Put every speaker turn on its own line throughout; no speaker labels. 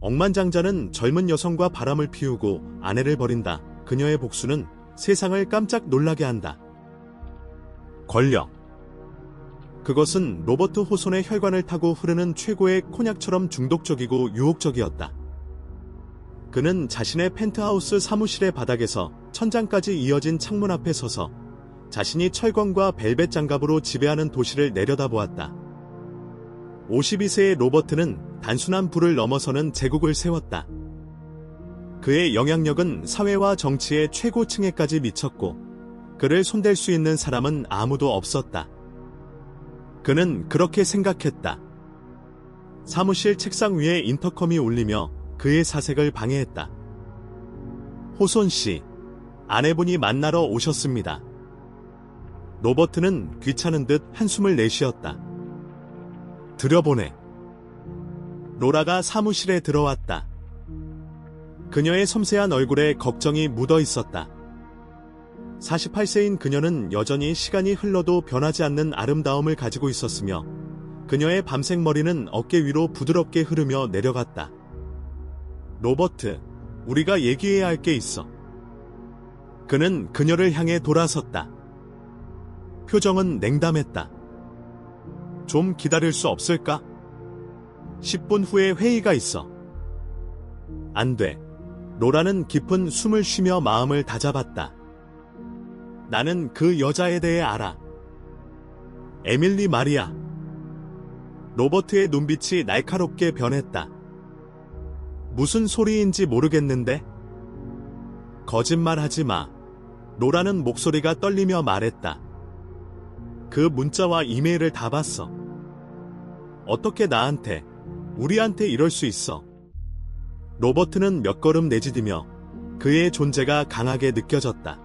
억만장자는 젊은 여성과 바람을 피우고 아내를 버린다. 그녀의 복수는 세상을 깜짝 놀라게 한다. 권력. 그것은 로버트 호손의 혈관을 타고 흐르는 최고의 콘약처럼 중독적이고 유혹적이었다. 그는 자신의 펜트하우스 사무실의 바닥에서 천장까지 이어진 창문 앞에 서서 자신이 철권과 벨벳 장갑으로 지배하는 도시를 내려다보았다. 52세의 로버트는 단순한 부를 넘어서는 제국을 세웠다. 그의 영향력은 사회와 정치의 최고층에까지 미쳤고 그를 손댈 수 있는 사람은 아무도 없었다. 그는 그렇게 생각했다. 사무실 책상 위에 인터컴이 울리며 그의 사색을 방해했다. 호손 씨, 아내분이 만나러 오셨습니다. 로버트는 귀찮은 듯 한숨을 내쉬었다. 들여보내. 로라가 사무실에 들어왔다. 그녀의 섬세한 얼굴에 걱정이 묻어 있었다. 48세인 그녀는 여전히 시간이 흘러도 변하지 않는 아름다움을 가지고 있었으며 그녀의 밤색 머리는 어깨 위로 부드럽게 흐르며 내려갔다. 로버트, 우리가 얘기해야 할 게 있어. 그는 그녀를 향해 돌아섰다. 표정은 냉담했다. 좀 기다릴 수 없을까? 10분 후에 회의가 있어. 안 돼. 로라는 깊은 숨을 쉬며 마음을 다잡았다. 나는 그 여자에 대해 알아. 에밀리 마리아. 로버트의 눈빛이 날카롭게 변했다. 무슨 소리인지 모르겠는데? 거짓말 하지 마. 로라는 목소리가 떨리며 말했다. 그 문자와 이메일을 다 봤어. 어떻게 나한테, 우리한테 이럴 수 있어? 로버트는 몇 걸음 내지디며 그의 존재가 강하게 느껴졌다.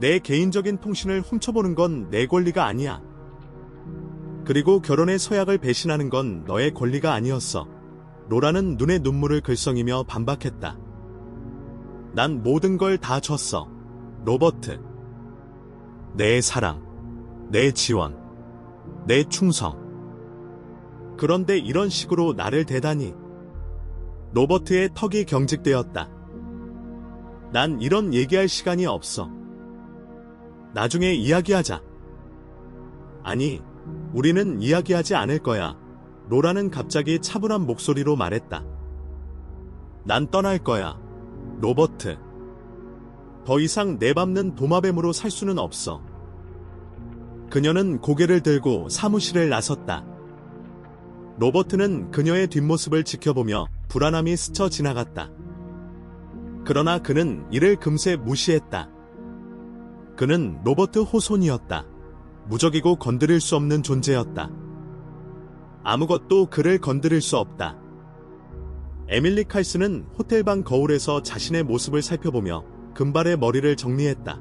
내 개인적인 통신을 훔쳐보는 건 내 권리가 아니야. 그리고 결혼의 서약을 배신하는 건 너의 권리가 아니었어. 로라는 눈에 눈물을 글썽이며 반박했다. 난 모든 걸 다 줬어. 로버트. 내 사랑, 내 지원, 내 충성. 그런데 이런 식으로 나를 대다니. 로버트의 턱이 경직되었다. 난 이런 얘기할 시간이 없어. 나중에 이야기하자. 아니, 우리는 이야기하지 않을 거야. 로라는 갑자기 차분한 목소리로 말했다. 난 떠날 거야. 로버트. 더 이상 내 밟는 도마뱀으로 살 수는 없어. 그녀는 고개를 들고 사무실을 나섰다. 로버트는 그녀의 뒷모습을 지켜보며 불안함이 스쳐 지나갔다. 그러나 그는 이를 금세 무시했다. 그는 로버트 호손이었다. 무적이고 건드릴 수 없는 존재였다. 아무것도 그를 건드릴 수 없다. 에밀리 칼스는 호텔방 거울에서 자신의 모습을 살펴보며 금발의 머리를 정리했다.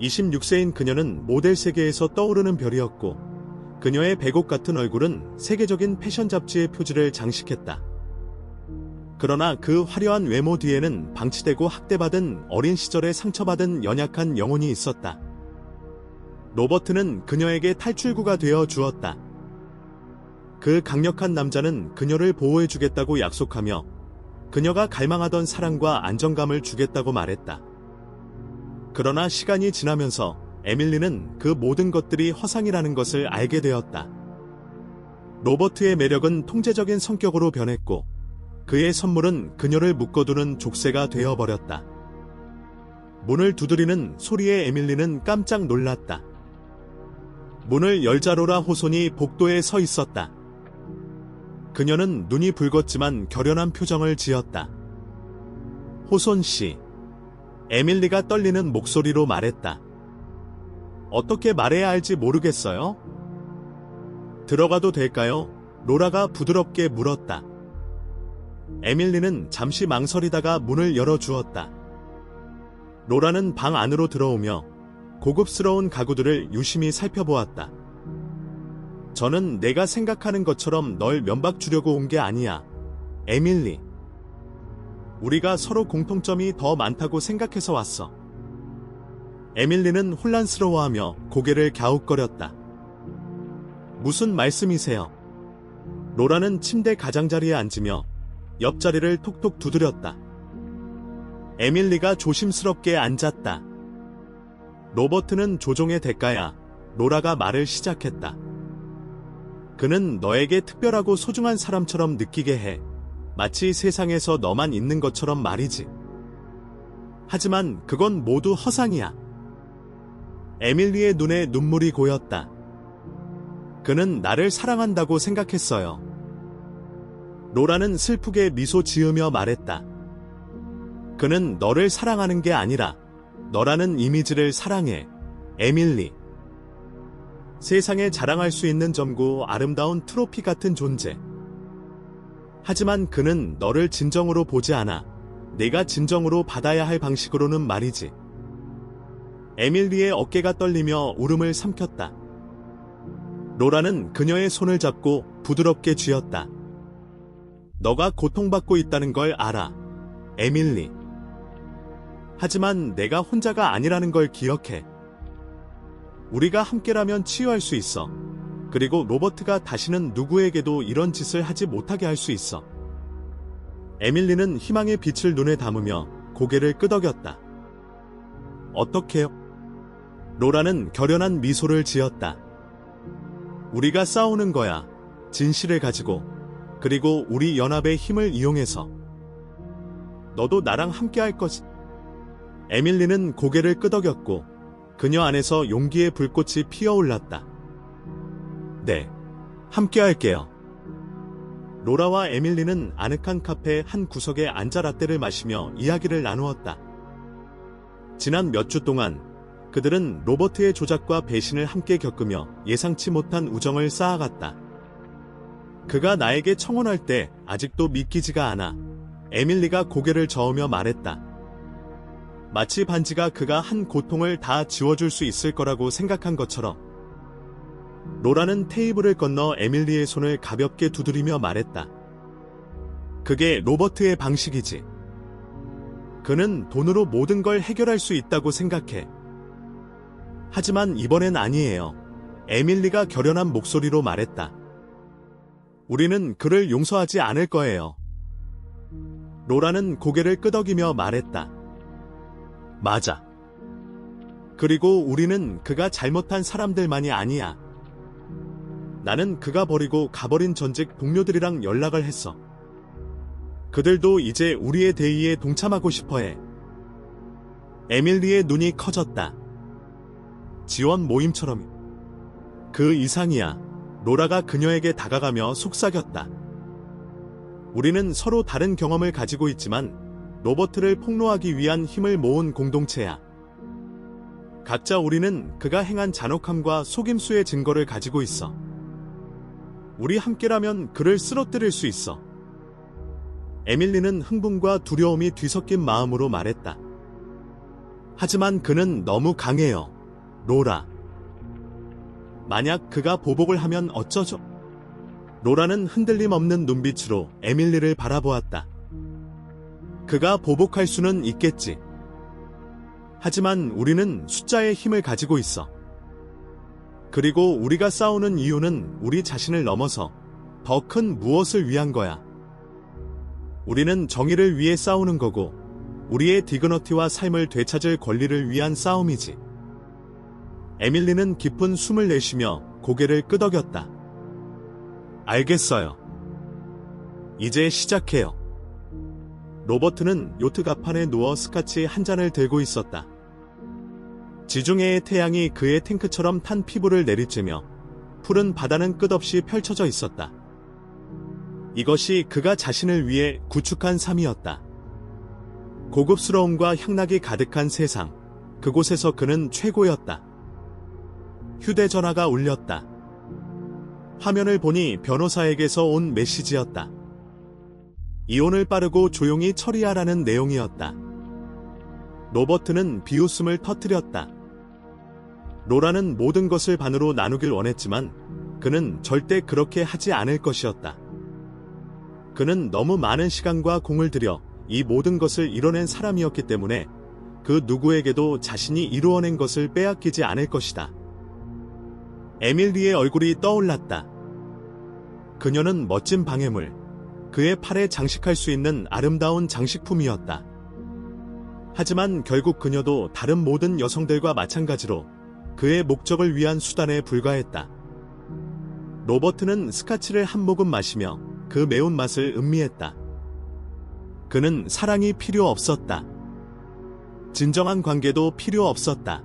26세인 그녀는 모델 세계에서 떠오르는 별이었고 그녀의 배곡 같은 얼굴은 세계적인 패션 잡지의 표지를 장식했다. 그러나 그 화려한 외모 뒤에는 방치되고 학대받은 어린 시절에 상처받은 연약한 영혼이 있었다. 로버트는 그녀에게 탈출구가 되어 주었다. 그 강력한 남자는 그녀를 보호해주겠다고 약속하며 그녀가 갈망하던 사랑과 안정감을 주겠다고 말했다. 그러나 시간이 지나면서 에밀리는 그 모든 것들이 허상이라는 것을 알게 되었다. 로버트의 매력은 통제적인 성격으로 변했고 그의 선물은 그녀를 묶어두는 족쇄가 되어버렸다. 문을 두드리는 소리에 에밀리는 깜짝 놀랐다. 문을 열자로라 호손이 복도에 서 있었다. 그녀는 눈이 붉었지만 결연한 표정을 지었다. 호손 씨. 에밀리가 떨리는 목소리로 말했다. 어떻게 말해야 할지 모르겠어요? 들어가도 될까요? 로라가 부드럽게 물었다. 에밀리는 잠시 망설이다가 문을 열어주었다. 로라는 방 안으로 들어오며 고급스러운 가구들을 유심히 살펴보았다. 저는 내가 생각하는 것처럼 널 면박 주려고 온 게 아니야. 에밀리. 우리가 서로 공통점이 더 많다고 생각해서 왔어. 에밀리는 혼란스러워하며 고개를 갸웃거렸다. 무슨 말씀이세요? 로라는 침대 가장자리에 앉으며 옆자리를 톡톡 두드렸다. 에밀리가 조심스럽게 앉았다. 로버트는 조종의 대가야. 로라가 말을 시작했다. 그는 너에게 특별하고 소중한 사람처럼 느끼게 해. 마치 세상에서 너만 있는 것처럼 말이지. 하지만 그건 모두 허상이야. 에밀리의 눈에 눈물이 고였다. 그는 나를 사랑한다고 생각했어요. 로라는 슬프게 미소 지으며 말했다. 그는 너를 사랑하는 게 아니라 너라는 이미지를 사랑해. 에밀리. 세상에 자랑할 수 있는 점고 아름다운 트로피 같은 존재. 하지만 그는 너를 진정으로 보지 않아. 내가 진정으로 받아야 할 방식으로는 말이지. 에밀리의 어깨가 떨리며 울음을 삼켰다. 로라는 그녀의 손을 잡고 부드럽게 쥐었다. 너가 고통받고 있다는 걸 알아. 에밀리. 하지만 내가 혼자가 아니라는 걸 기억해. 우리가 함께라면 치유할 수 있어. 그리고 로버트가 다시는 누구에게도 이런 짓을 하지 못하게 할 수 있어. 에밀리는 희망의 빛을 눈에 담으며 고개를 끄덕였다. 어떻게요? 로라는 결연한 미소를 지었다. 우리가 싸우는 거야. 진실을 가지고. 그리고 우리 연합의 힘을 이용해서. 너도 나랑 함께 할 거지. 에밀리는 고개를 끄덕였고 그녀 안에서 용기의 불꽃이 피어올랐다. 네, 함께 할게요. 로라와 에밀리는 아늑한 카페 한 구석에 앉아 라떼를 마시며 이야기를 나누었다. 지난 몇 주 동안 그들은 로버트의 조작과 배신을 함께 겪으며 예상치 못한 우정을 쌓아갔다. 그가 나에게 청혼할 때 아직도 믿기지가 않아. 에밀리가 고개를 저으며 말했다. 마치 반지가 그가 한 고통을 다 지워줄 수 있을 거라고 생각한 것처럼. 로라는 테이블을 건너 에밀리의 손을 가볍게 두드리며 말했다. 그게 로버트의 방식이지. 그는 돈으로 모든 걸 해결할 수 있다고 생각해. 하지만 이번엔 아니에요. 에밀리가 결연한 목소리로 말했다. 우리는 그를 용서하지 않을 거예요. 로라는 고개를 끄덕이며 말했다. 맞아. 그리고 우리는 그가 잘못한 사람들만이 아니야. 나는 그가 버리고 가버린 전직 동료들이랑 연락을 했어. 그들도 이제 우리의 대의에 동참하고 싶어 해. 에밀리의 눈이 커졌다. 지원 모임처럼. 그 이상이야. 로라가 그녀에게 다가가며 속삭였다. 우리는 서로 다른 경험을 가지고 있지만 로버트를 폭로하기 위한 힘을 모은 공동체야. 각자 우리는 그가 행한 잔혹함과 속임수의 증거를 가지고 있어. 우리 함께라면 그를 쓰러뜨릴 수 있어. 에밀리는 흥분과 두려움이 뒤섞인 마음으로 말했다. 하지만 그는 너무 강해요. 로라. 만약 그가 보복을 하면 어쩌죠? 로라는 흔들림 없는 눈빛으로 에밀리를 바라보았다. 그가 보복할 수는 있겠지. 하지만 우리는 숫자의 힘을 가지고 있어. 그리고 우리가 싸우는 이유는 우리 자신을 넘어서 더 큰 무엇을 위한 거야. 우리는 정의를 위해 싸우는 거고, 우리의 디그너티와 삶을 되찾을 권리를 위한 싸움이지. 에밀리는 깊은 숨을 내쉬며 고개를 끄덕였다. 알겠어요. 이제 시작해요. 로버트는 요트 가판에 누워 스카치 한 잔을 들고 있었다. 지중해의 태양이 그의 탱크처럼 탄 피부를 내리쬐며 푸른 바다는 끝없이 펼쳐져 있었다. 이것이 그가 자신을 위해 구축한 삶이었다. 고급스러움과 향락이 가득한 세상, 그곳에서 그는 최고였다. 휴대전화가 울렸다. 화면을 보니 변호사에게서 온 메시지였다. 이혼을 빠르고 조용히 처리하라는 내용이었다. 로버트는 비웃음을 터뜨렸다. 로라는 모든 것을 반으로 나누길 원했지만 그는 절대 그렇게 하지 않을 것이었다. 그는 너무 많은 시간과 공을 들여 이 모든 것을 이뤄낸 사람이었기 때문에 그 누구에게도 자신이 이루어낸 것을 빼앗기지 않을 것이다. 에밀리의 얼굴이 떠올랐다. 그녀는 멋진 방해물, 그의 팔에 장식할 수 있는 아름다운 장식품이었다. 하지만 결국 그녀도 다른 모든 여성들과 마찬가지로 그의 목적을 위한 수단에 불과했다. 로버트는 스카치를 한 모금 마시며 그 매운맛을 음미했다. 그는 사랑이 필요 없었다. 진정한 관계도 필요 없었다.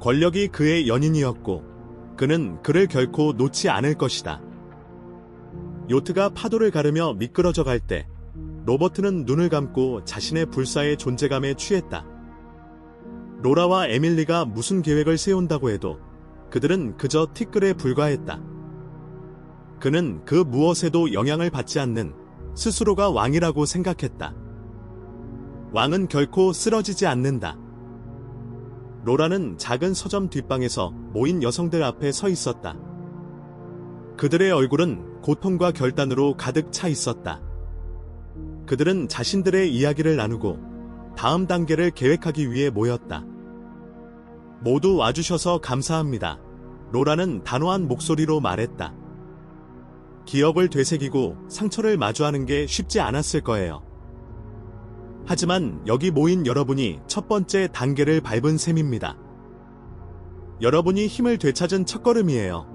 권력이 그의 연인이었고 그는 그를 결코 놓지 않을 것이다. 요트가 파도를 가르며 미끄러져 갈 때 로버트는 눈을 감고 자신의 불사의 존재감에 취했다. 로라와 에밀리가 무슨 계획을 세운다고 해도 그들은 그저 티끌에 불과했다. 그는 그 무엇에도 영향을 받지 않는 스스로가 왕이라고 생각했다. 왕은 결코 쓰러지지 않는다. 로라는 작은 서점 뒷방에서 모인 여성들 앞에 서 있었다. 그들의 얼굴은 고통과 결단으로 가득 차 있었다. 그들은 자신들의 이야기를 나누고 다음 단계를 계획하기 위해 모였다. 모두 와주셔서 감사합니다. 로라는 단호한 목소리로 말했다. 기억을 되새기고 상처를 마주하는 게 쉽지 않았을 거예요. 하지만 여기 모인 여러분이 첫 번째 단계를 밟은 셈입니다. 여러분이 힘을 되찾은 첫걸음이에요.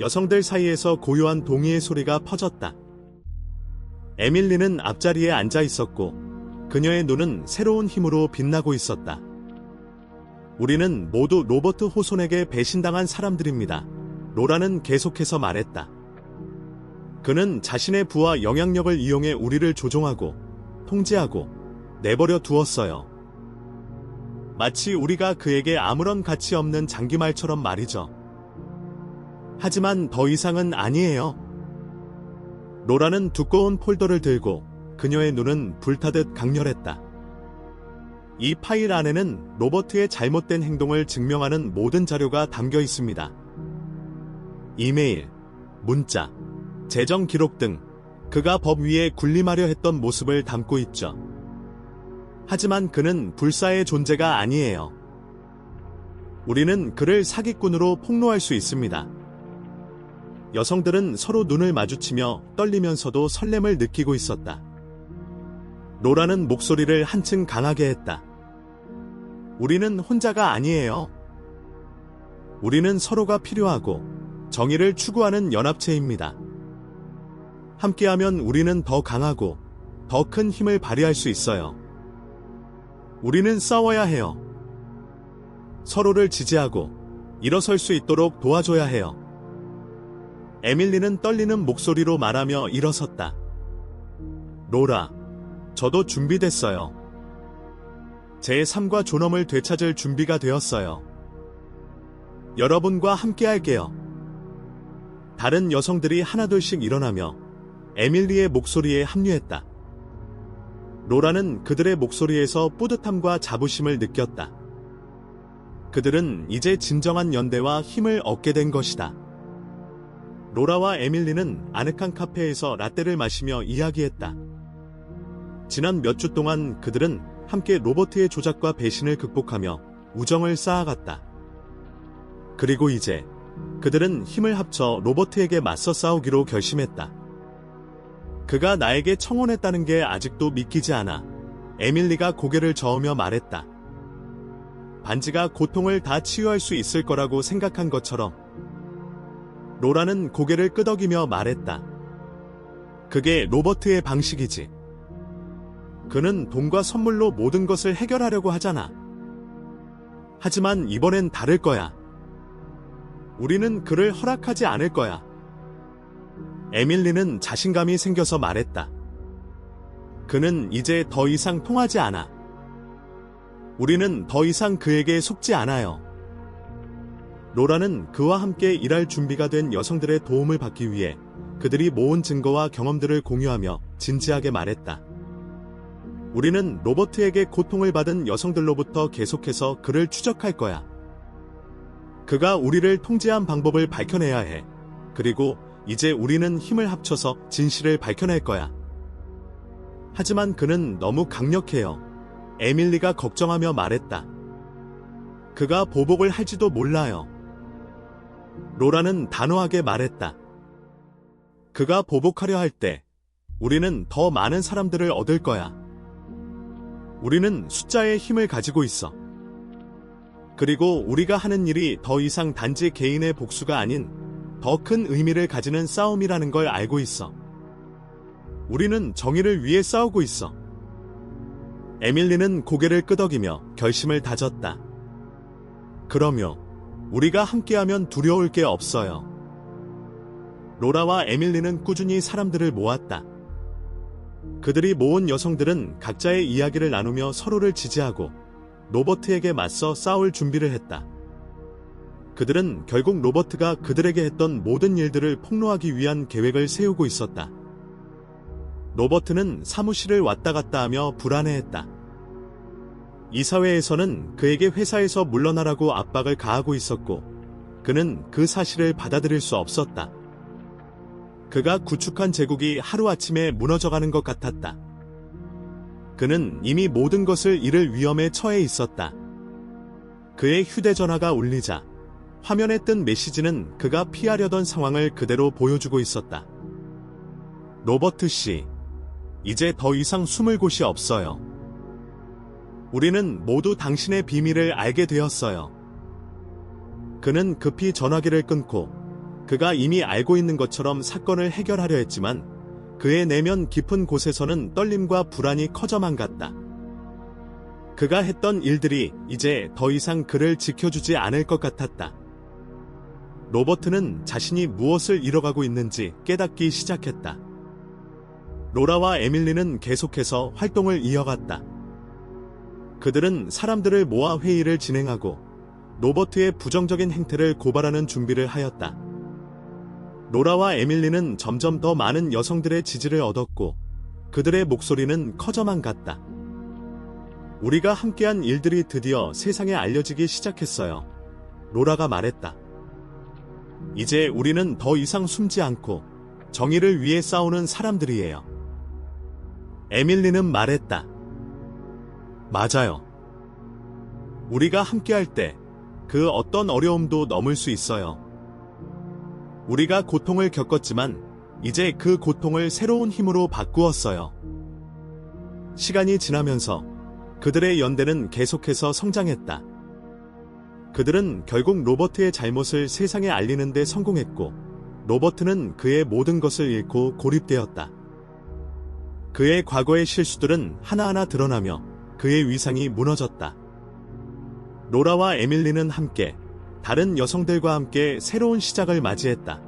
여성들 사이에서 고요한 동의의 소리가 퍼졌다. 에밀리는 앞자리에 앉아 있었고 그녀의 눈은 새로운 힘으로 빛나고 있었다. 우리는 모두 로버트 호손에게 배신당한 사람들입니다. 로라는 계속해서 말했다. 그는 자신의 부와 영향력을 이용해 우리를 조종하고 통제하고 내버려 두었어요. 마치 우리가 그에게 아무런 가치 없는 장기말처럼 말이죠. 하지만 더 이상은 아니에요. 로라는 두꺼운 폴더를 들고 그녀의 눈은 불타듯 강렬했다. 이 파일 안에는 로버트의 잘못된 행동을 증명하는 모든 자료가 담겨 있습니다. 이메일, 문자, 재정 기록 등 그가 법 위에 군림하려 했던 모습을 담고 있죠. 하지만 그는 불사의 존재가 아니에요. 우리는 그를 사기꾼으로 폭로할 수 있습니다. 여성들은 서로 눈을 마주치며 떨리면서도 설렘을 느끼고 있었다. 로라는 목소리를 한층 강하게 했다. 우리는 혼자가 아니에요. 우리는 서로가 필요하고 정의를 추구하는 연합체입니다. 함께하면 우리는 더 강하고 더 큰 힘을 발휘할 수 있어요. 우리는 싸워야 해요. 서로를 지지하고 일어설 수 있도록 도와줘야 해요. 에밀리는 떨리는 목소리로 말하며 일어섰다. 로라, 저도 준비됐어요. 제 삶과 존엄을 되찾을 준비가 되었어요. 여러분과 함께 할게요. 다른 여성들이 하나둘씩 일어나며 에밀리의 목소리에 합류했다. 로라는 그들의 목소리에서 뿌듯함과 자부심을 느꼈다. 그들은 이제 진정한 연대와 힘을 얻게 된 것이다. 로라와 에밀리는 아늑한 카페에서 라떼를 마시며 이야기했다. 지난 몇 주 동안 그들은 함께 로버트의 조작과 배신을 극복하며 우정을 쌓아갔다. 그리고 이제 그들은 힘을 합쳐 로버트에게 맞서 싸우기로 결심했다. 그가 나에게 청혼했다는 게 아직도 믿기지 않아 에밀리가 고개를 저으며 말했다. 반지가 고통을 다 치유할 수 있을 거라고 생각한 것처럼 로라는 고개를 끄덕이며 말했다. 그게 로버트의 방식이지. 그는 돈과 선물로 모든 것을 해결하려고 하잖아. 하지만 이번엔 다를 거야. 우리는 그를 허락하지 않을 거야. 에밀리는 자신감이 생겨서 말했다. 그는 이제 더 이상 통하지 않아. 우리는 더 이상 그에게 속지 않아요. 로라는 그와 함께 일할 준비가 된 여성들의 도움을 받기 위해 그들이 모은 증거와 경험들을 공유하며 진지하게 말했다. 우리는 로버트에게 고통을 받은 여성들로부터 계속해서 그를 추적할 거야. 그가 우리를 통제한 방법을 밝혀내야 해. 그리고 이제 우리는 힘을 합쳐서 진실을 밝혀낼 거야. 하지만 그는 너무 강력해요. 에밀리가 걱정하며 말했다. 그가 보복을 할지도 몰라요. 로라는 단호하게 말했다. 그가 보복하려 할 때 우리는 더 많은 사람들을 얻을 거야. 우리는 숫자의 힘을 가지고 있어. 그리고 우리가 하는 일이 더 이상 단지 개인의 복수가 아닌 더 큰 의미를 가지는 싸움이라는 걸 알고 있어. 우리는 정의를 위해 싸우고 있어. 에밀리는 고개를 끄덕이며 결심을 다졌다. 그러며 우리가 함께하면 두려울 게 없어요. 로라와 에밀리는 꾸준히 사람들을 모았다. 그들이 모은 여성들은 각자의 이야기를 나누며 서로를 지지하고 로버트에게 맞서 싸울 준비를 했다. 그들은 결국 로버트가 그들에게 했던 모든 일들을 폭로하기 위한 계획을 세우고 있었다. 로버트는 사무실을 왔다 갔다 하며 불안해했다. 이사회에서는 그에게 회사에서 물러나라고 압박을 가하고 있었고, 그는 그 사실을 받아들일 수 없었다. 그가 구축한 제국이 하루아침에 무너져가는 것 같았다. 그는 이미 모든 것을 잃을 위험에 처해 있었다. 그의 휴대전화가 울리자 화면에 뜬 메시지는 그가 피하려던 상황을 그대로 보여주고 있었다. 로버트 씨, 이제 더 이상 숨을 곳이 없어요. 우리는 모두 당신의 비밀을 알게 되었어요. 그는 급히 전화기를 끊고 그가 이미 알고 있는 것처럼 사건을 해결하려 했지만 그의 내면 깊은 곳에서는 떨림과 불안이 커져만 갔다. 그가 했던 일들이 이제 더 이상 그를 지켜주지 않을 것 같았다. 로버트는 자신이 무엇을 잃어가고 있는지 깨닫기 시작했다. 로라와 에밀리는 계속해서 활동을 이어갔다. 그들은 사람들을 모아 회의를 진행하고 로버트의 부정적인 행태를 고발하는 준비를 하였다. 로라와 에밀리는 점점 더 많은 여성들의 지지를 얻었고 그들의 목소리는 커져만 갔다. 우리가 함께한 일들이 드디어 세상에 알려지기 시작했어요. 로라가 말했다. 이제 우리는 더 이상 숨지 않고 정의를 위해 싸우는 사람들이에요. 에밀리는 말했다. 맞아요. 우리가 함께할 때 그 어떤 어려움도 넘을 수 있어요. 우리가 고통을 겪었지만 이제 그 고통을 새로운 힘으로 바꾸었어요. 시간이 지나면서 그들의 연대는 계속해서 성장했다. 그들은 결국 로버트의 잘못을 세상에 알리는 데 성공했고, 로버트는 그의 모든 것을 잃고 고립되었다. 그의 과거의 실수들은 하나하나 드러나며 그의 위상이 무너졌다. 로라와 에밀리는 함께 다른 여성들과 함께 새로운 시작을 맞이했다.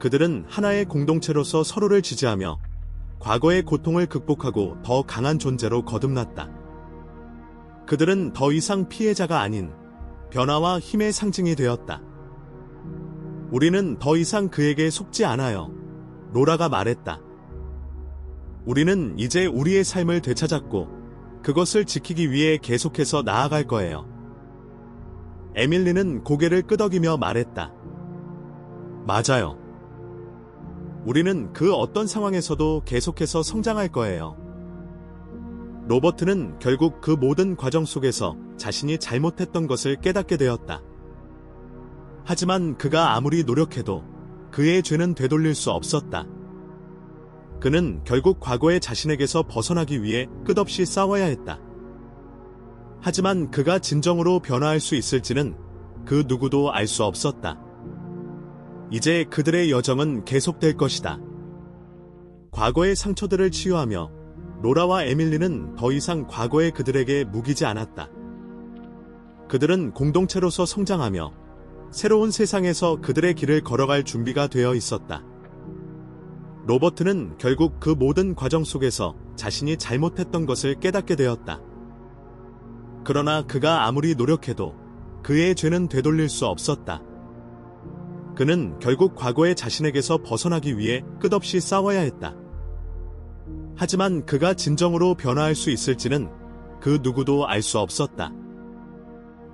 그들은 하나의 공동체로서 서로를 지지하며 과거의 고통을 극복하고 더 강한 존재로 거듭났다. 그들은 더 이상 피해자가 아닌 변화와 힘의 상징이 되었다. 우리는 더 이상 그에게 속지 않아요. 로라가 말했다. 우리는 이제 우리의 삶을 되찾았고 그것을 지키기 위해 계속해서 나아갈 거예요. 에밀리는 고개를 끄덕이며 말했다. 맞아요. 우리는 그 어떤 상황에서도 계속해서 성장할 거예요. 로버트는 결국 그 모든 과정 속에서 자신이 잘못했던 것을 깨닫게 되었다. 하지만 그가 아무리 노력해도 그의 죄는 되돌릴 수 없었다. 그는 결국 과거의 자신에게서 벗어나기 위해 끝없이 싸워야 했다. 하지만 그가 진정으로 변화할 수 있을지는 그 누구도 알 수 없었다. 이제 그들의 여정은 계속될 것이다. 과거의 상처들을 치유하며 로라와 에밀리는 더 이상 과거의 그들에게 무기지 않았다. 그들은 공동체로서 성장하며 새로운 세상에서 그들의 길을 걸어갈 준비가 되어 있었다. 로버트는 결국 그 모든 과정 속에서 자신이 잘못했던 것을 깨닫게 되었다. 그러나 그가 아무리 노력해도 그의 죄는 되돌릴 수 없었다. 그는 결국 과거의 자신에게서 벗어나기 위해 끝없이 싸워야 했다. 하지만 그가 진정으로 변화할 수 있을지는 그 누구도 알 수 없었다.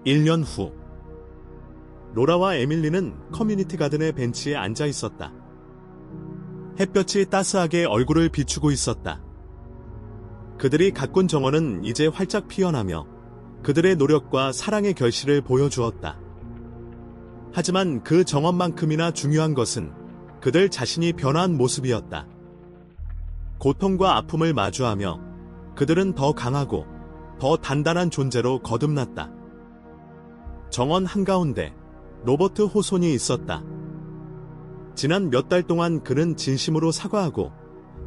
1년 후, 로라와 에밀리는 커뮤니티 가든의 벤치에 앉아 있었다. 햇볕이 따스하게 얼굴을 비추고 있었다. 그들이 가꾼 정원은 이제 활짝 피어나며 그들의 노력과 사랑의 결실을 보여주었다. 하지만 그 정원만큼이나 중요한 것은 그들 자신이 변화한 모습이었다. 고통과 아픔을 마주하며 그들은 더 강하고 더 단단한 존재로 거듭났다. 정원 한가운데 로버트 호손이 있었다. 지난 몇 달 동안 그는 진심으로 사과하고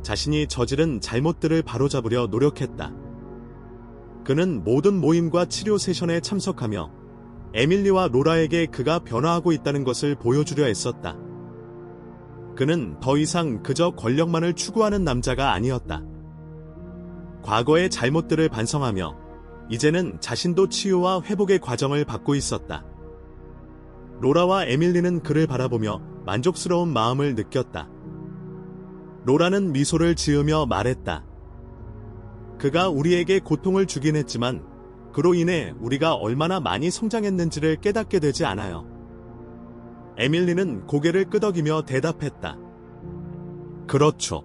자신이 저지른 잘못들을 바로잡으려 노력했다. 그는 모든 모임과 치료 세션에 참석하며 에밀리와 로라에게 그가 변화하고 있다는 것을 보여주려 했었다. 그는 더 이상 그저 권력만을 추구하는 남자가 아니었다. 과거의 잘못들을 반성하며 이제는 자신도 치유와 회복의 과정을 받고 있었다. 로라와 에밀리는 그를 바라보며 만족스러운 마음을 느꼈다. 로라는 미소를 지으며 말했다. 그가 우리에게 고통을 주긴 했지만 그로 인해 우리가 얼마나 많이 성장했는지를 깨닫게 되지 않아요. 에밀리는 고개를 끄덕이며 대답했다. 그렇죠.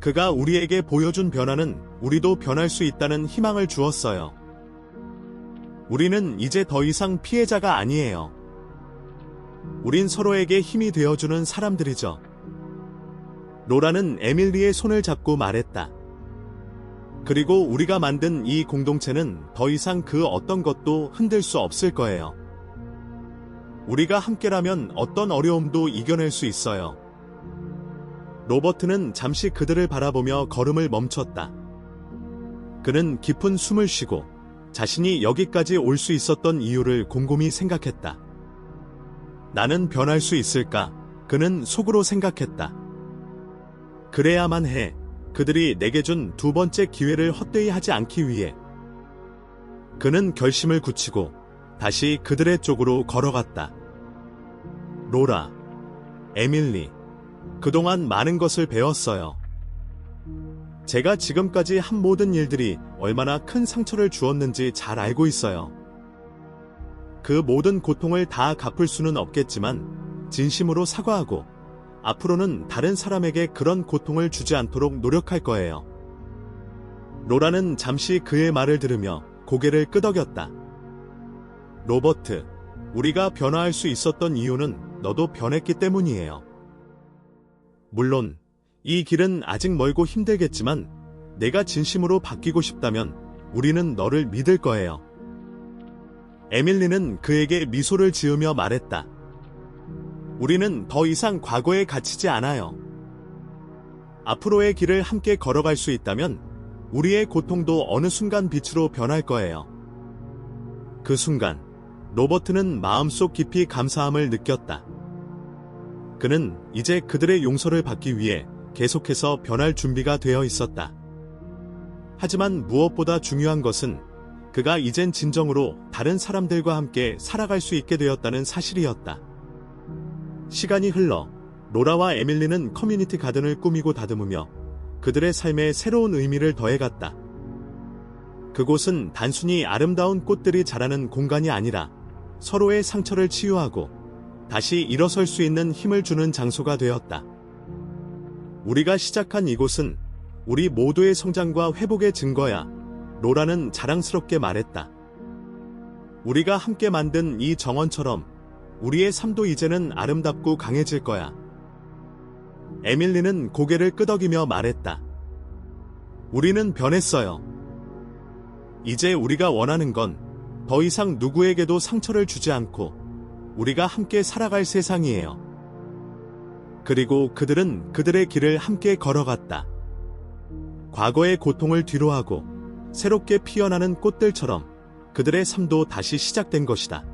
그가 우리에게 보여준 변화는 우리도 변할 수 있다는 희망을 주었어요. 우리는 이제 더 이상 피해자가 아니에요. 우린 서로에게 힘이 되어주는 사람들이죠. 로라는 에밀리의 손을 잡고 말했다. 그리고 우리가 만든 이 공동체는 더 이상 그 어떤 것도 흔들 수 없을 거예요. 우리가 함께라면 어떤 어려움도 이겨낼 수 있어요. 로버트는 잠시 그들을 바라보며 걸음을 멈췄다. 그는 깊은 숨을 쉬고 자신이 여기까지 올 수 있었던 이유를 곰곰이 생각했다. 나는 변할 수 있을까? 그는 속으로 생각했다. 그래야만 해. 그들이 내게 준 두 번째 기회를 헛되이 하지 않기 위해. 그는 결심을 굳히고 다시 그들의 쪽으로 걸어갔다. 로라, 에밀리, 그동안 많은 것을 배웠어요. 제가 지금까지 한 모든 일들이 얼마나 큰 상처를 주었는지 잘 알고 있어요. 그 모든 고통을 다 갚을 수는 없겠지만 진심으로 사과하고 앞으로는 다른 사람에게 그런 고통을 주지 않도록 노력할 거예요. 로라는 잠시 그의 말을 들으며 고개를 끄덕였다. 로버트, 우리가 변화할 수 있었던 이유는 너도 변했기 때문이에요. 물론, 이 길은 아직 멀고 힘들겠지만 내가 진심으로 바뀌고 싶다면 우리는 너를 믿을 거예요. 에밀리는 그에게 미소를 지으며 말했다. 우리는 더 이상 과거에 갇히지 않아요. 앞으로의 길을 함께 걸어갈 수 있다면 우리의 고통도 어느 순간 빛으로 변할 거예요. 그 순간 로버트는 마음속 깊이 감사함을 느꼈다. 그는 이제 그들의 용서를 받기 위해 계속해서 변할 준비가 되어 있었다. 하지만 무엇보다 중요한 것은 그가 이젠 진정으로 다른 사람들과 함께 살아갈 수 있게 되었다는 사실이었다. 시간이 흘러 로라와 에밀리는 커뮤니티 가든을 꾸미고 다듬으며 그들의 삶에 새로운 의미를 더해갔다. 그곳은 단순히 아름다운 꽃들이 자라는 공간이 아니라 서로의 상처를 치유하고 다시 일어설 수 있는 힘을 주는 장소가 되었다. 우리가 시작한 이곳은 우리 모두의 성장과 회복의 증거야. 로라는 자랑스럽게 말했다. 우리가 함께 만든 이 정원처럼 우리의 삶도 이제는 아름답고 강해질 거야. 에밀리는 고개를 끄덕이며 말했다. 우리는 변했어요. 이제 우리가 원하는 건 더 이상 누구에게도 상처를 주지 않고 우리가 함께 살아갈 세상이에요. 그리고 그들은 그들의 길을 함께 걸어갔다. 과거의 고통을 뒤로하고 새롭게 피어나는 꽃들처럼 그들의 삶도 다시 시작된 것이다.